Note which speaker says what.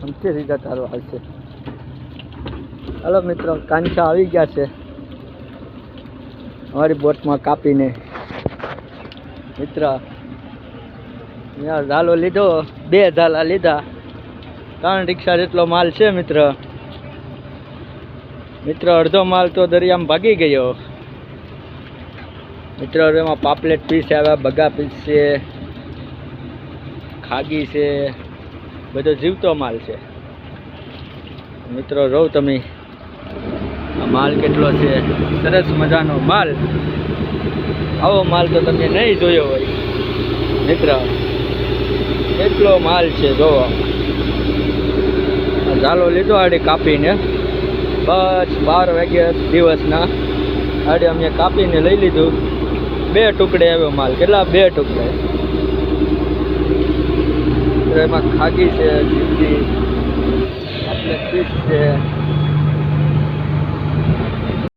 Speaker 1: સમથી સીધા તારો હાલશે ચાલો મિત્રો, કાંચા આવી ગયા છે. અમારી બોટમાં કાપીને. મિત્ર ઝાલો લીધો, બે ઝાલા લીધા. ત્રણ રિક્ષા જેટલો માલ છે, મિત્ર. મિત્ર, અડધો માલ તો દરિયામાં ભાગી ગયો. મિત્ર, એમાં પાપલેટ પીસ આવ્યા બગા પીસ છે, ખાગી છે. બધો જીવતો માલ છે. મિત્રો રહો તમે માલ કેટલો છે, સરસ મજાનો માલ. આવો માલ તો તમે નહીં જોયો હોય. મિત્ર, કેટલો માલ છે જોવો ચાલો લીધો આડે કાપીને. બસ બાર વાગ્યા દિવસના. આડે અમે કાપીને લઈ લીધું. બે ટુકડે આવ્યો માલ. કેટલા? બે ટુકડે. એમાં ખાગી છે જીવતી આપણે ફિશ છે.